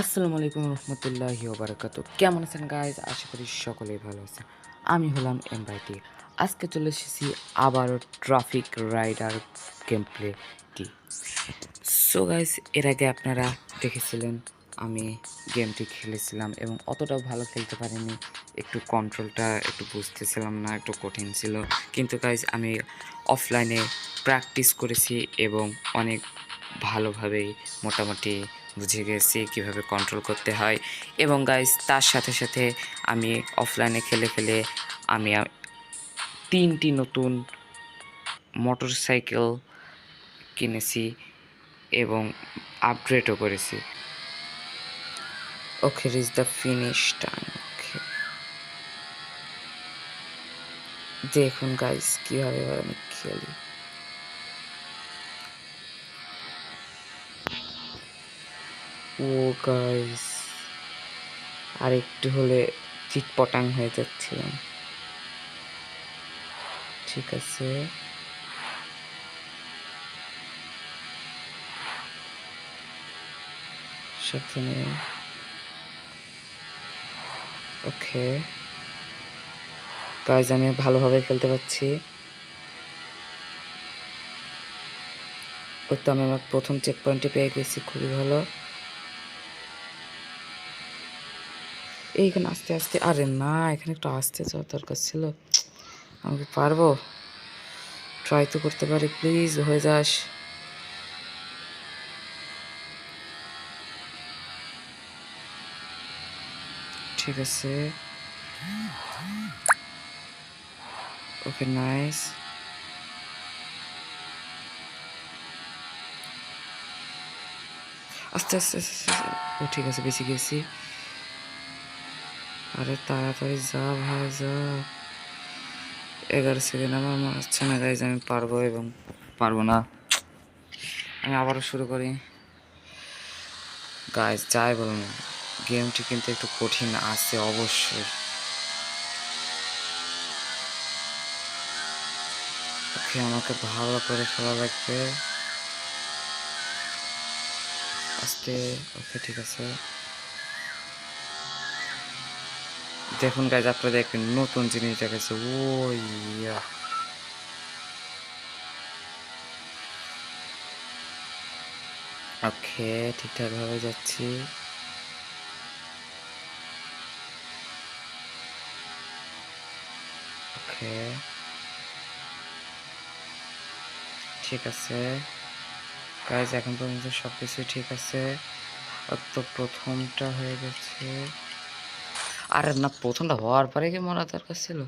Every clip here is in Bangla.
আসসালামু আলাইকুম রহমতুল্লাহি ওবরাকাত কেমন আছেন গাইজ আশা করি সকলেই ভালো আছেন। আমি হলাম এমবাইটি আজকে চলে এসেছি আবারও ট্রাফিক রাইডার গেম প্লেটি সো গাইজ এর আগে আপনারা দেখেছিলেন, আমি গেমটি খেলেছিলাম এবং অতটাও ভালো খেলতে পারিনি। একটু কন্ট্রোলটা একটু বুঝতেছিলাম না, একটু কঠিন ছিল। কিন্তু গাইজ আমি অফলাইনে প্র্যাকটিস করেছি এবং অনেক ভালোভাবেই মোটামুটি বুঝে গেছি কীভাবে কন্ট্রোল করতে হয়। এবং গাইজ তার সাথে সাথে আমি অফলাইনে খেলে খেলে আমি তিনটি নতুন মোটর সাইকেল কিনেছি এবং আপগ্রেডও করেছি। Okay is the finish time okay দেখুন গাইজ কীভাবে আমি খেলি। ও গাইস আর একটু হলে চিটপটাং হয়ে যাচ্ছিলাম। ঠিক আছে। সাবধানে। ওকে। গাইজ আমি ভালোভাবে খেলতে পারছি। ওই তো আমি আমার প্রথম চেক পয়েন্টে পেয়ে গেছি, খুবই ভালো। এইখানে আস্তে আস্তে। আরে না এখানে একটু আস্তে যাওয়ার দরকার ছিল। আমি পারব? ট্রাই তো করতে পারি প্লিজ হয়ে যাস। ঠিক আছে। ওকে নাইস আস্তে, আস্তে। ও ঠিক আছে বেশি গেছি। আরে তাড়াতাড়ি যা ভাই, যা। এগারো সেকেন্ড আমার মনে হচ্ছে না গাইজ আমি পারব এবং পারব না। আমি আবারও শুরু করি। গাইজ যাই বলুন গেমটি কিন্তু একটু কঠিন আছে অবশ্যই। ওকে, আমাকে ভালো করে খেলা লাগবে। আস্তে, ওকে, ঠিক আছে। দেখুন গাইজ আপনারা দেখবেন নতুন জিনিস দেখাচ্ছে। ও ইয়া। ওকে, ঠিকঠাক ভাবে যাচ্ছি। ওকে। ঠিক আছে। গাইজ এখন পর্যন্ত সব কিছুই ঠিক আছে। তো প্রথমটা হয়ে গেছে। আরে না প্রথমটা হওয়ার পরে কি মরা দরকার ছিল?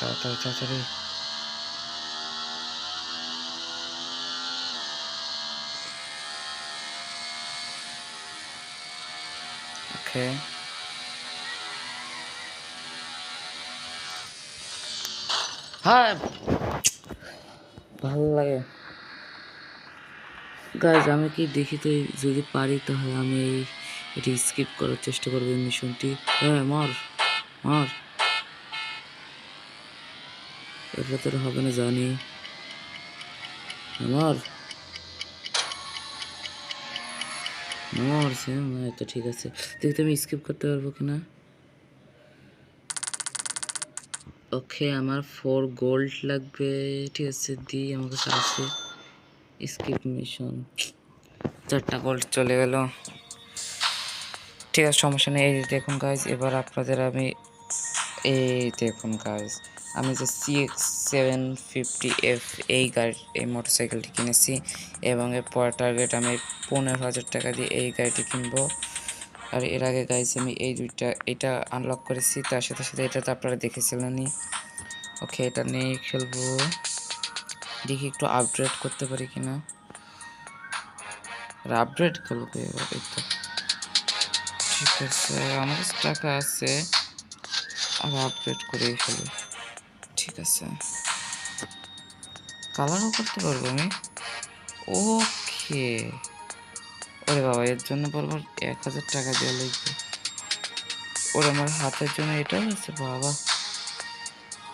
তাড়াতাড়ি হ্যাঁ। ভালো লাগে। গাইজ আমি কি দেখি তো যদি পারি তাহলে আমি এটি স্কিপ করার চেষ্টা করব এই মিশনটি হ্যাঁ মার মার। এটা তোর হবে না, জানি। মার। মার, সেম তো ঠিক আছে। দেখতে আমি স্কিপ করতে পারব কিনা। ওকে, আমার ফোর গোল্ড লাগবে। ঠিক আছে দিই আমার কাছে স্কিপ মিশন। চারটা গোল্ড চলে গেল। ঠিক আছে, সমস্যা নেই। এই দেখুন গাইজ এবার আপনাদের আমি এই দেখুন গাইজ আমি যে C X seven fifty F এই গাড়ি, এই মোটরসাইকেলটি কিনেছি এবং এর পরের টার্গেট আমি পনেরো হাজার টাকা দিয়ে এই গাড়িটি কিনবো। আর এর আগে গাইজ আমি এই দুইটা, এটা আনলক করেছি। তার সাথে সাথে এটা তো আপনারা দেখেছিলেনই। ওকে এটা নিয়ে খেলব। দেখি একটু আপগ্রেড করতে পারি কিনা। আপগ্রেড খেলব এবার তো। ঠিক আছে, আমার কাছে টাকা আছে, আর আপগ্রেড করে ফেলি। ঠিক আছে। কালারও করতে পারব আমি? ওকে ওরে বাবা, এর জন্য বলব এক হাজার টাকা দেওয়া লাগবে। ওর, আমার হাতের জন্য এটাও আছে, বাবা।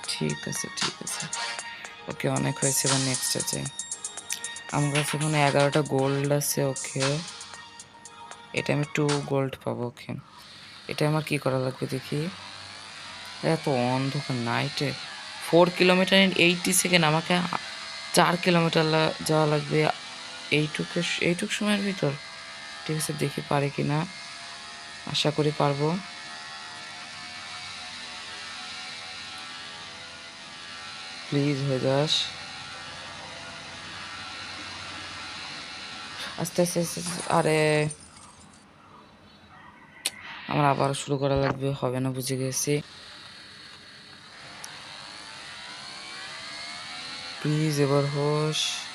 ঠিক আছে ঠিক আছে। ওকে অনেক হয়েছে এবার নেক্সট আছে আমার কাছে এখানে এগারোটা গোল্ড আছে, ওকে। এটা আমি টু গোল্ড পাবো, ওকে। এটা আমার কি করা লাগবে দেখি? এত অন্ধকার নাইটে four kilometre in eighty second আমাকে চার কিলোমিটার যাওয়া লাগবে। এইটুকু এইটুক সময়ের ভিতর। ঠিক আছে, দেখি পারে কি না আশা করি পারব। প্লিজ হয়ে যাস। আস্তে আস্তে আস্তে আরে। আমার আবার শুরু করা লাগবে, হবে না, বুঝে গেছি। প্লিজ এবার হোস।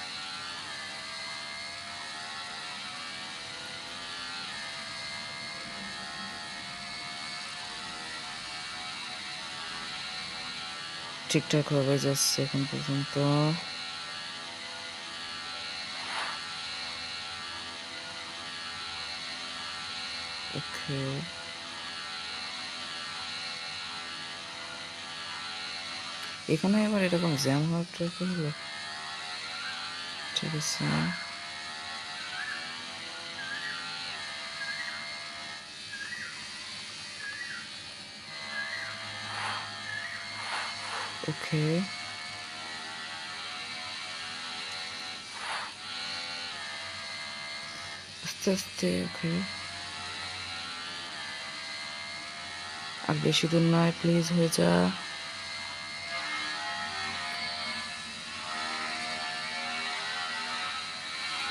ঠিকঠাক ভাবে যাচ্ছে এখন পর্যন্ত। এখানে আবার এরকম জ্যাম হওয়ার ট্রাই করলে? ঠিক আছে। ওকে। আস্তে আস্তে, ওকে। আর বেশি দূর নয় প্লিজ হয়ে যা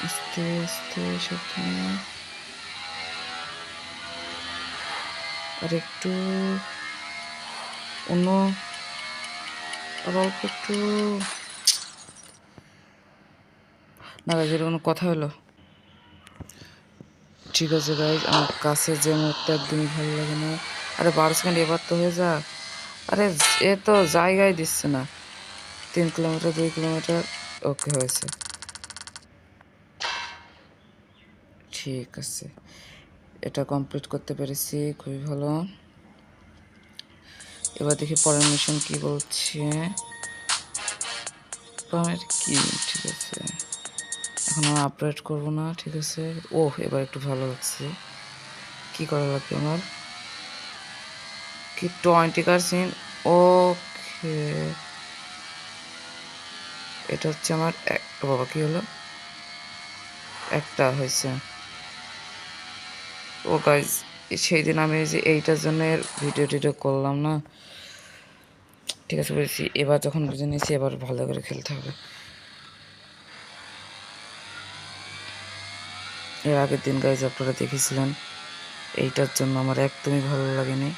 আস্তে আস্তে, সাবধানে। আর একটু অন্য অল্প একটু না গাইজ কোনো কথা হলো? ঠিক আছে গাইজ আমার কাছে যে মুহূর্তে একদমই ভালো লাগে না। আরে বারো সেকেন্ড এবার তো হয়ে যা আরে এ তো জায়গায় দিচ্ছে না। তিন কিলোমিটার দুই কিলোমিটার ওকে হয়েছে। ঠিক আছে। এটা কমপ্লিট করতে পেরেছি, খুবই ভালো। এবার দেখি পরের মিশন কি বলছে। কি? ঠিক আছে। এখন আমি আপডেট করব না, ঠিক আছে। ও এবার একটু ভালো লাগছে। কি করা লাগবে আমার? কি টোয়েন্টি পার্সেন্ট ওকে এটা হচ্ছে আমার এক, ও বাবা, কি হলো? একটা হয়েছে। ও গাইজ সেই দিন আমি যে এইটার জন্য ভিডিও টিডিও করলাম না। ঠিক আছে বুঝেছি এবার যখন বুঝে নিয়েছি এবার ভালো করে খেলতে হবে। এর আগের দিন গাইজ আপনারা দেখেছিলেন, এইটার জন্য আমার একদমই ভালো লাগেনি।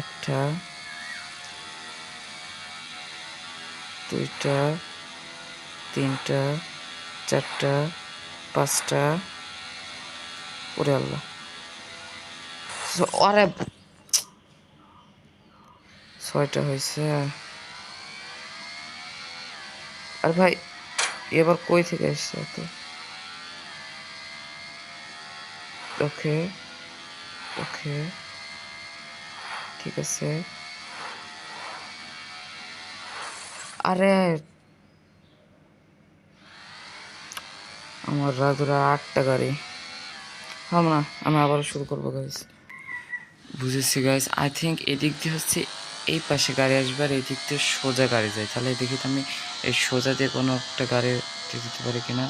একটা, দুইটা, তিনটা, চারটা, পাঁচটা ওরে আল্লাহ। আরে, ছয়টা হয়েছে। আর ভাই এবার কই থেকে এসছে এত? ওকে ওকে, ঠিক আছে। আরে, আমার রাধুরা আটটা গাড়ি। হবে না আমি আবার শুরু করব গাইজ বুঝেছি গাইজ আই থিঙ্ক এদিক দিয়ে হচ্ছে এই পাশে গাড়ি আসবে আর এই দিক দিয়ে সোজা গাড়ি যায়। তাহলে দেখি তো আমি এই সোজা দিয়ে কোনো একটা গাড়ি দিতে পারি কিনা?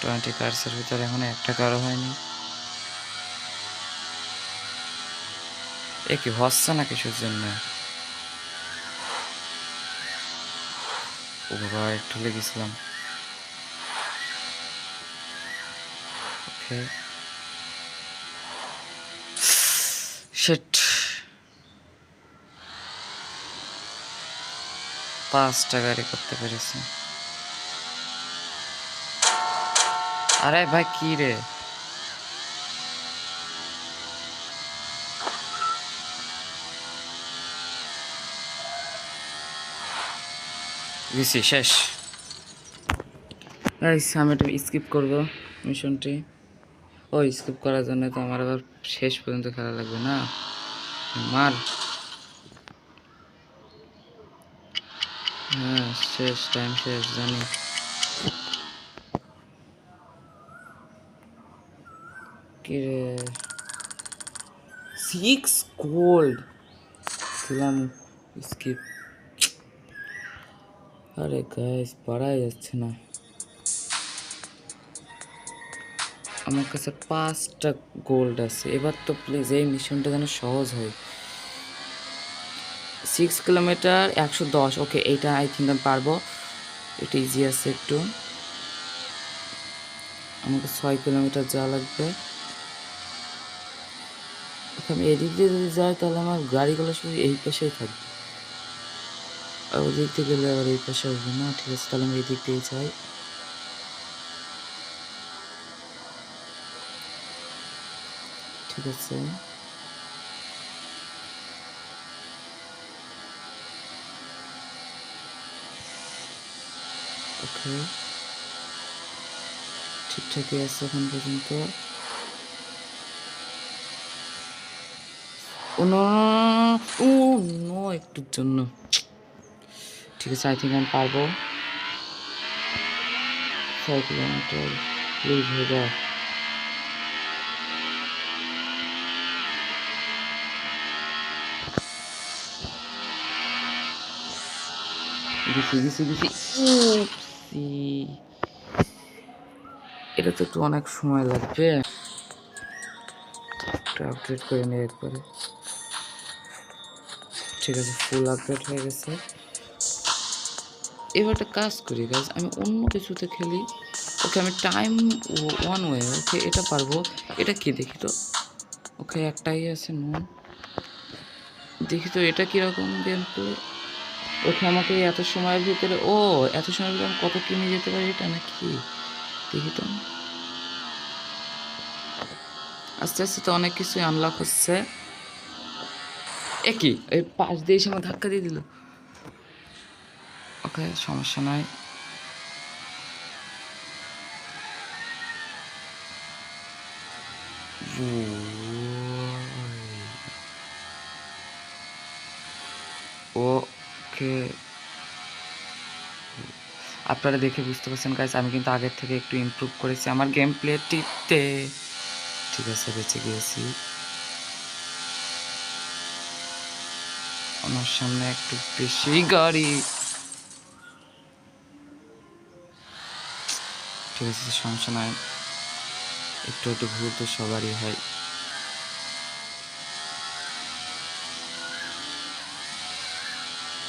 টোয়েন্টি কার্সের ভিতরে এখন একটা কারও হয়নি। এ হচ্ছে না কিছুর জন্য? ও বাবা, একটু লেগেছিলাম। ওকে শিট পাঁচটা গাড়ি করতে পেরেছি। আরে ভাই, কি রে? গেছি শেষ। আমি একটু স্কিপ করব মিশনটি। ও স্কিপ করার জন্য তো আমার আবার শেষ পর্যন্ত খেলা লাগবে না। মার। হ্যাঁ শেষ টাইম শেষ, জানি। সিক্স গোল্ড ছিলাম স্কিপ আরে গাইস পারাই যাচ্ছে না। আমার কাছে পাঁচটা গোল্ড আছে। এবার তো প্লিজ এই মিশনটা যেন সহজ হয়। সিক্স কিলোমিটার একশো দশ ওকে এইটা আই থিঙ্ক আমি পারব। এটা ইজি আছে একটু। আমাকে ছয় কিলোমিটার যাওয়া লাগবে। আমি এদিক দিয়ে যদি যাই, তাহলে আমার গাড়িগুলো শুধু এই পাশেই থাকবে। ওদিক দিয়ে গেলে আবার এই পাশে আসবে না, ঠিক আছে, তাহলে আমি এদিক দিয়ে যাই। ঠিক আছে? ওকে। ঠিকঠাকই আছে এখন পর্যন্ত। একটুর জন্য। ঠিক আছে আই থিঙ্ক আমি পারব। ছয় কিলোমিটার প্লিজ হয়ে যায় গেছি গেছি উপসি। এটা তো একটু অনেক সময় লাগবে। একটু আপডেট করে নিই একবারে। ঠিক আছে ফুল আপডেট হয়ে গেছে। এবার একটা কাজ করি গাছ আমি অন্য কিছুতে খেলি। ওকে, আমি টাইম ওয়ান ওয়ে ওকে এটা পারব। এটা কি দেখি তো? ওকে, একটাই আছে, নুন। দেখি তো এটা কীরকম গেম প্লে ওকে আমাকে এত সময়ের ভিতরে, ও, এত সময়ের ভিতরে আমি কত কিনে যেতে পারি এটা নাকি? দেখি তো। আস্তে আস্তে তো অনেক কিছুই আনলক হচ্ছে। একই, এই পাশ দিয়ে এসে আমার ধাক্কা দিয়ে দিল। ওকে, সমস্যা নাই। ওকে আপনারা দেখে বুঝতে পারছেন গাইস আমি কিন্তু আগের থেকে একটু ইমপ্রুভ করেছি আমার গেম প্লেটিতে ঠিক আছে, বেঁচে গিয়েছি। আমার সামনে একটু বেশি গাড়ি। ঠিক আছে, সমস্যা নাই। একটু একটু ভুল তো সবারই হয়।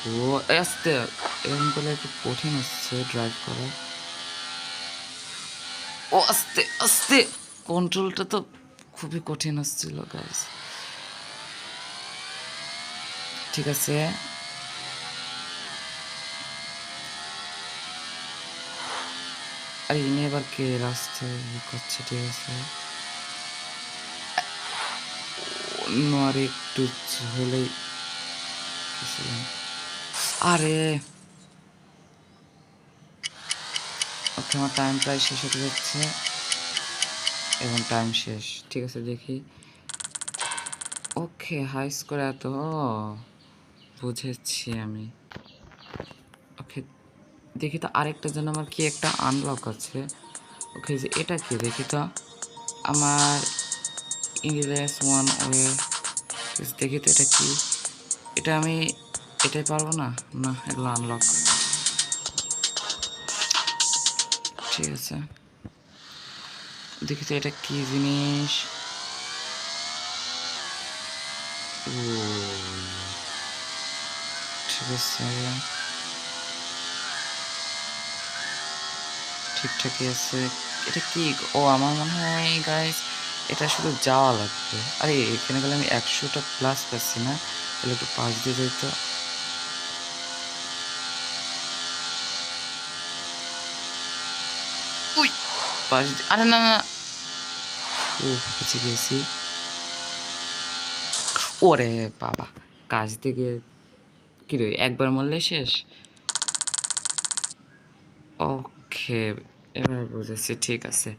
ও আস্তে এরকম করলে একটু কঠিন হচ্ছে ড্রাইভ করা। ও, আস্তে আস্তে কন্ট্রোলটা তো খুবই কঠিন হচ্ছিল গাইস ঠিক আছে। আরে, ইনি এবার কে? রাস্তায় করছে, ঠিক আছে। আর, একটু হলেই আরে। ওকে, আমার টাইম প্রায় শেষ হতে যাচ্ছে। এবং টাইম শেষ। ঠিক আছে, দেখি। ওকে হাই স্কোর এত। বুঝেছি আমি। ওকে, দেখি তো আরেকটা জন্য আমার কি একটা আনলক আছে। ওকে, যে এটা কি? দেখি তো। আমার ইংলিশ ওয়ান ওয়ে দেখি তো এটা কি। এটা আমি এটাই পারব না? না, এগুলো আনলক ঠিক আছে। দেখি তো এটা কি জিনিস? ঠিক আছে। ঠিকঠাকই আছে। এটা কি? ও, আমার মনে হয় গাইস এটা শুধু যাওয়া লাগবে। আরে, এখানে গেলে আমি একশোটা প্লাস পাচ্ছি না? তাহলে একটু পাশ দিয়ে যাই উই পাশ আরে না না ও বেঁচে গেছি ওরে বাবা কাজ থেকে কি রে একবার মরলে শেষ ওকে এবার বুঝেছি ঠিক আছে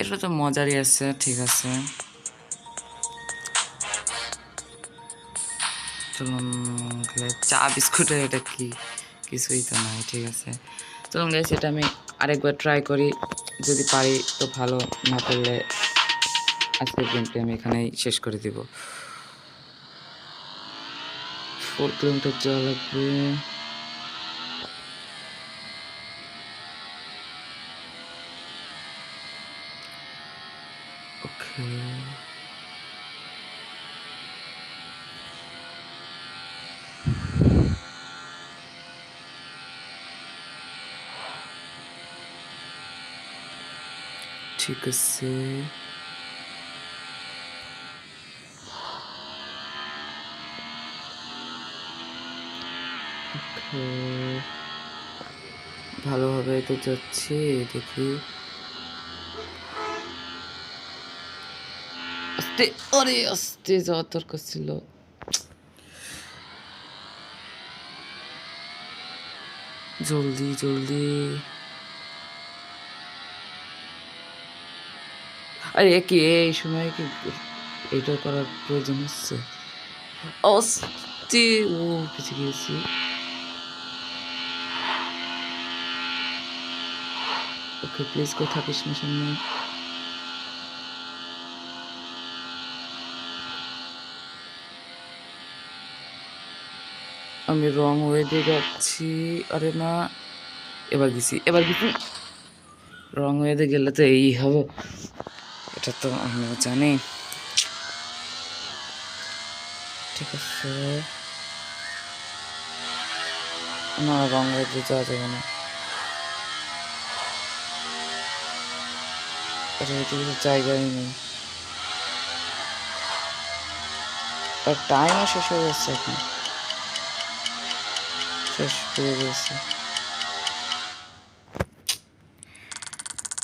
এটা তো মজারই আছে ঠিক আছে চা বিস্কুটের এটা কি কিছুই তো নাই ঠিক আছে চলুন গাইস এটা আমি আরেকবার ট্রাই করি। যদি পারি, তো ভালো। না পারলে আজকের গেমটি আমি এখানেই শেষ করে দিব। ফোর কিলোমিটার যাওয়া লাগবে। ঠিক আছে ওকে ভালোভাবে তো যাচ্ছে, দেখি। আস্তে, আরে আস্তে যাওয়ার দরকার ছিল। জলদি জলদি। আরে কি এই সময় কি এটা করার প্রয়োজন হচ্ছে? অস্তি ও কিছু গিয়েছি। ওকে প্লিজ কোথা থাকিস না সামনে? আমি রং ওয়েতে যাচ্ছি। আরে না, এবার গেছি এবার গেছি। রং ওয়েতে গেলে তো এই হবে। এটা তো আমিও জানি। ঠিক আছে। না ওয়েতে যাওয়া যাবে না। এটা নেই। আর টাইমও শেষ হয়ে যাচ্ছে এখন। শেষ হয়ে গেছে।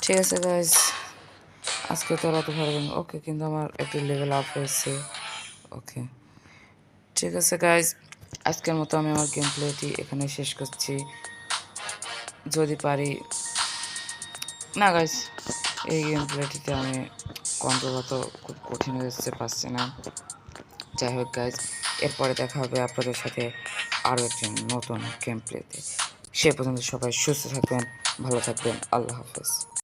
ঠিক আছে গাইজ আজকে তো রাতে পারবেন ওকে, কিন্তু আমার একটু লেভেল আপ হয়েছে। ওকে। ঠিক আছে গাইজ আজকের মতো আমি আমার গেম প্লেটি এখানে শেষ করছি। যদি পারি। না গাইজ এই গেম প্লেটিতে আমি কন্ট্রোল তো খুব কঠিন হয়ে যাচ্ছে পারছি না। যাই হোক গাইজ এরপরে দেখা হবে আপনাদের সাথে আরও একজন নতুন গেম প্লেতে সে পর্যন্ত সবাই সুস্থ থাকবেন, ভালো থাকবেন। আল্লাহ হাফেজ।